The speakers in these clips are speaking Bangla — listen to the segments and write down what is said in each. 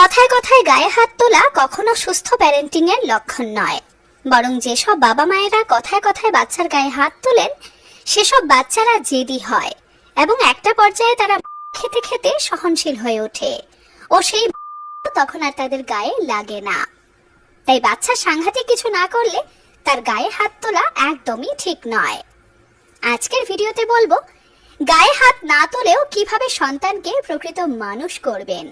কথায় কথায় গায়ে হাত তোলা কখনো সুস্থ প্যারেন্টিং এর লক্ষণ নয়। বরং যেসব বাবা মায়েরা কথায় কথায় বাচ্চার গায়ে হাত তোলেন, সেসব বাচ্চারা জেদি হয় এবং একটা পর্যায়ে তারা খেতে খেতে সহনশীল হয়ে ওঠে ও সেই তখন আর তাদের গায়ে লাগে না। তাই বাচ্চা সাংঘাতিক কিছু না করলে তার গায়ে হাত তোলা একদমই ঠিক নয়। আজকের ভিডিওতে বলব, গায়ে হাত না তোলেও কীভাবে সন্তানকে প্রকৃত মানুষ করবেন?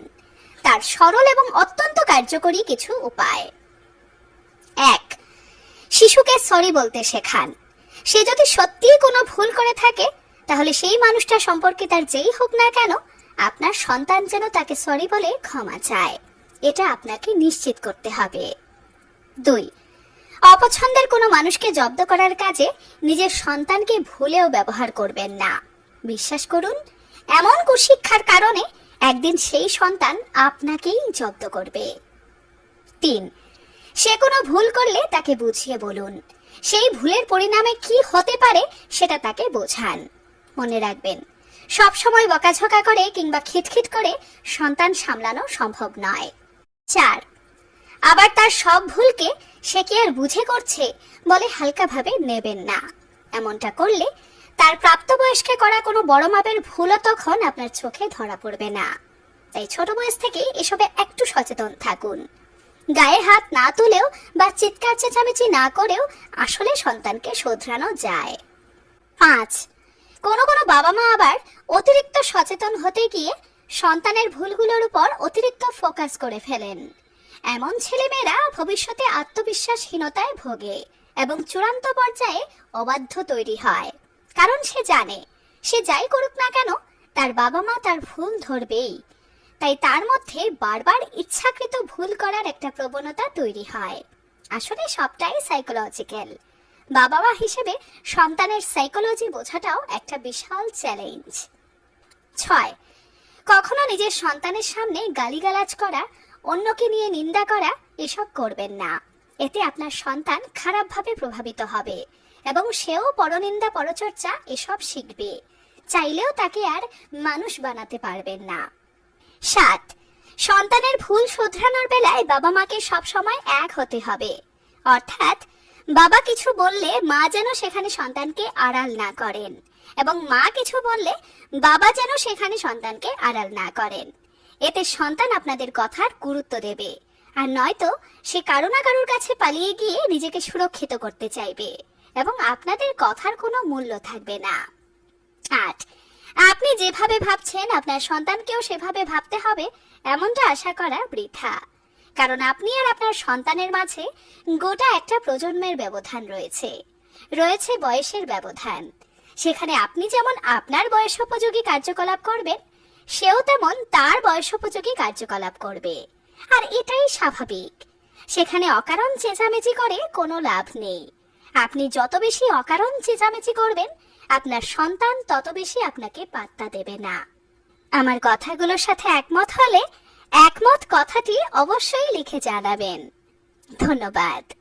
তার সরল এবং অত্যন্ত কার্যকরী কিছু উপায়। এক, শিশুকে সরি বলতে শেখান। সে যদি সত্যিই কোনো ভুল করে থাকে, তাহলে সেই মানুষটা সম্পর্কে তার যেই হোক না কেন, আপনার সন্তান যেন তাকে সরি বলে ক্ষমা চায়। এটা আপনাকে নিশ্চিত করতে হবে। দুই, অপছন্দের কোনো মানুষকে জব্দ করার কাজে নিজের সন্তানকে ভুলেও ব্যবহার করবেন না। বিশ্বাস করুন, এমন কুশিক্ষার কারণে একদিন সেই সন্তান আপনাকেই জব্দ করবে। তিন, সে কোনো ভুল করলে তাকে বুঝিয়ে বলুন। সেই ভুলের পরিণামে কি হতে পারে সেটা তাকে বোঝান। মনে রাখবেন সব সময় বকাঝকা করে কিংবা খিটখিট করে সন্তান সামলানো সম্ভব নয়। চার, আবার তার সব ভুলকে সে কি আর বুঝে করছে বলে হালকাভাবে নেবেন না। এমনটা করলে তার প্রাপ্তবয়স্কে করা কোনো বড় মাপের ভুলও তখন আপনার চোখে ধরা পড়বে না। তাই ছোট বয়স থেকে এসবে একটু সচেতন থাকুন। গায়ে হাত না তুলেও বা চিৎকার চেঁচামেচি না করেও আসলে সন্তানকে শোধরানো যায়। পাঁচ, কোনো কোনো বাবা মা আবার অতিরিক্ত সচেতন হতে গিয়ে সন্তানের ভুলগুলোর উপর অতিরিক্ত ফোকাস করে ফেলেন। এমন ছেলেমেয়েরা ভবিষ্যতে আত্মবিশ্বাসহীনতায় ভোগে এবং চূড়ান্ত পর্যায়ে অবাধ্য তৈরি হয়। কারণ সে জানে, সে যাই করুক না কেন, তার বাবা মা তার ভুল ধরবেই। তাই তার মধ্যে বারবার ইচ্ছাকৃত ভুল করার একটা প্রবণতা তৈরি হয়। আসলে সবটাই সাইকোলজিক্যাল বাবা মা হিসেবে সন্তানের সাইকোলজি বোঝাটাও একটা বিশাল চ্যালেঞ্জ ছয়, কখনো নিজের সন্তানের সামনে গালিগালাজ করা, অন্যকে নিয়ে নিন্দা করা, এসব করবেন না। এতে আপনার সন্তান খারাপভাবে প্রভাবিত হবে এবং সেও পরনিন্দা পরচর্চা এসব শিখবে। চাইলেও তাকে আর মানুষ বানাতে পারবেন না। সাত, সন্তানের ভুল শোধরানোর বেলায় বাবা মাকে সবসময় এক হতে হবে। অর্থাৎ, বাবা কিছু বললে মা যেন সেখানে সন্তানকে আড়াল না করেন এবং মা কিছু বললে বাবা যেন সেখানে সন্তানকে আড়াল না করেন। এতে সন্তান আপনাদের কথার গুরুত্ব দেবে। আর নয়তো সে কারও না কারোর কাছে পালিয়ে গিয়ে নিজেকে সুরক্ষিত করতে চাইবে এবং আপনাদের কথার কোনো মূল্য থাকবে না। আট, আপনি যেভাবে ভাবছেন আপনার সন্তানকেও সেভাবে ভাবতে হবে, এমনটা আশা করা বৃথা। কারণ আপনি আর আপনার সন্তানের মাঝে গোটা একটা প্রজন্মের ব্যবধান রয়েছে। রয়েছে বয়সের ব্যবধান। সেখানে আপনি যেমন আপনার বয়সোপযোগী কার্যকলাপ করবেন, সেও তেমন তার বয়সোপযোগী কার্যকলাপ করবে। আর এটাই স্বাভাবিক। সেখানে অকারণ চেঁচামেচি করে কোনো লাভ নেই। আপনি যত বেশি অকারণ চেঁচামেচি করবেন, আপনার সন্তান তত বেশি আপনাকে পাত্তা দেবে না। আমার কথাগুলোর সাথে একমত হলে একমত কথাটি অবশ্যই লিখে জানাবেন। ধন্যবাদ।